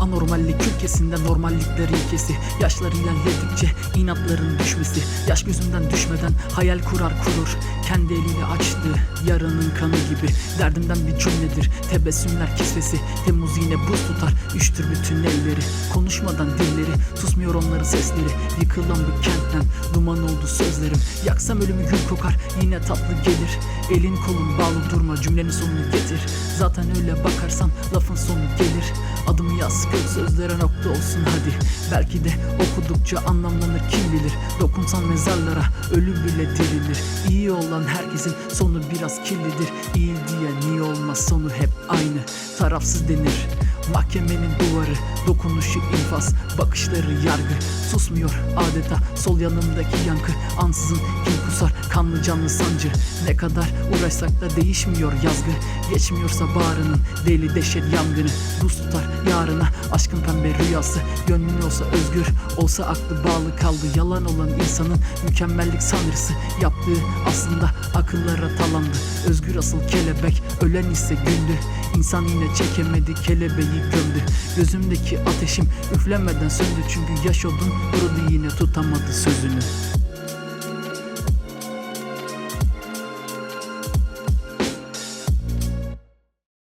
Anormallik ülkesinde normallikler ilkesi. Yaşlar ilerledikçe inatların düşmesi. Yaş gözümden düşmeden hayal kurar kurur. Kendi eliyle açtı yaranın kanı gibi. Derdimden bir cümledir tebessümler kisvesi. Temmuz yine buz tutar üştür bütün elleri. Konuşmadan dilleri susmuyor onların sesleri. Yıkılan bu kentten duman oldu sözlerim. Yaksam ölümü gül kokar yine tatlı gelir. Elin kolun bağlı durma cümlenin sonunu getir. Zaten öyle bakarsan lafın sonu gelir. Adımı yaz. Kök sözlere nokta olsun hadi. Belki de okudukça anlamlanır kim bilir. Dokunsan mezarlara ölü bile dirilir. İyi olan herkesin sonu biraz kirlidir. İyi diye niye olmaz sonu hep aynı. Tarafsız denir Mahkemenin duvarı, dokunuşu infaz, bakışları yargı. Susmuyor adeta sol yanımdaki yankı. Ansızın kim kusar kanlı canlı sancı? Ne kadar uğraşsak da değişmiyor yazgı. Geçmiyorsa bağrının deli deşet yangını. Buz tutar yarına aşkın pembe rüyası. Gönlün olsa özgür olsa aklı bağlı kaldı. Yalan olan insanın mükemmellik sanrısı Yaptığı aslında akıllara talandı. Özgür asıl kelebek ölen ise güldü. İnsan yine çekemedi kelebeği gömdü Gözümdeki ateşim. Üflemeden söndü Çünkü yaş odun kurudu yine tutamadı sözünü